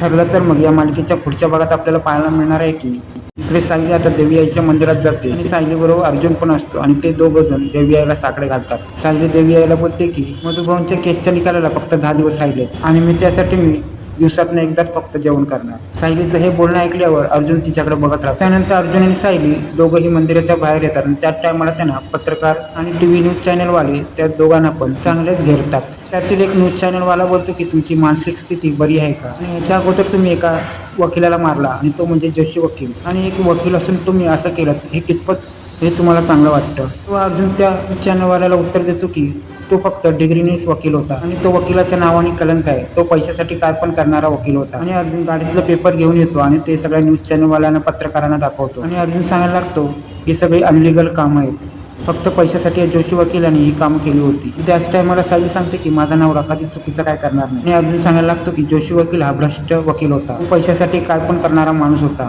ठरलं तर मग या मालिकेच्या पुढच्या भागात आपल्याला पाहायला मिळणार आहे की इकडे सायली आता देवी आईच्या मंदिरात जाते आणि सायली बरोबर अर्जुन पण असतो आणि ते दोघं जण देवी आईला साकडे घालतात. सायली देवी आईला बोलते की मधुभाऊंच्या केसच्या निकालाला फक्त दहा दिवस राहिले आणि मी त्यासाठी मी दिवसातनं एकदाच फक्त जेवण करणार. सायलीचं हे बोलणं ऐकल्यावर अर्जुन तिच्याकडे बघत राहतो. त्यानंतर अर्जुन आणि सायली दोघंही मंदिराच्या बाहेर येतात आणि त्याच टायमाला त्यांना पत्रकार आणि टी व्ही न्यूज चॅनलवाले त्या दोघांना पण चांगलेच घेरतात. त्यातील एक न्यूज चॅनलवाला बोलतो की तुमची मानसिक स्थिती बरी आहे का? आणि याच्या अगोदर तुम्ही एका वकिलाला मारला आणि तो म्हणजे जोशी वकील. आणि एक वकील असून तुम्ही असं केलं हे कितपत हे तुम्हाला चांगलं वाटतं? तेव्हा अर्जुन त्या चॅनलवाल्याला उत्तर देतो की तो फक्त डिग्रीनेच वकील होता. आणि तो वकिलाच्या नावाने कलंक आहे. तो पैशासाठी काय पण करणारा वकील होता. आणि अर्जुन गाडीतलं पेपर घेऊन येतो आणि ते सगळ्या न्यूज चॅनलवाल्यांना पत्रकारांना दाखवतो. आणि अर्जुन सांगायला लागतो हे सगळी अनलिगल कामं आहेत. फक्त पैशासाठी जोशी वकिलांनी ही कामं केली होती. त्याच टायमाला सायली सांगते की माझा नवरा कधी चुकीचं काय करणार नाही. आणि अजून सांगायला लागतो की जोशी वकील हा भ्रष्ट वकील होता. पैशासाठी काय पण करणारा माणूस होता.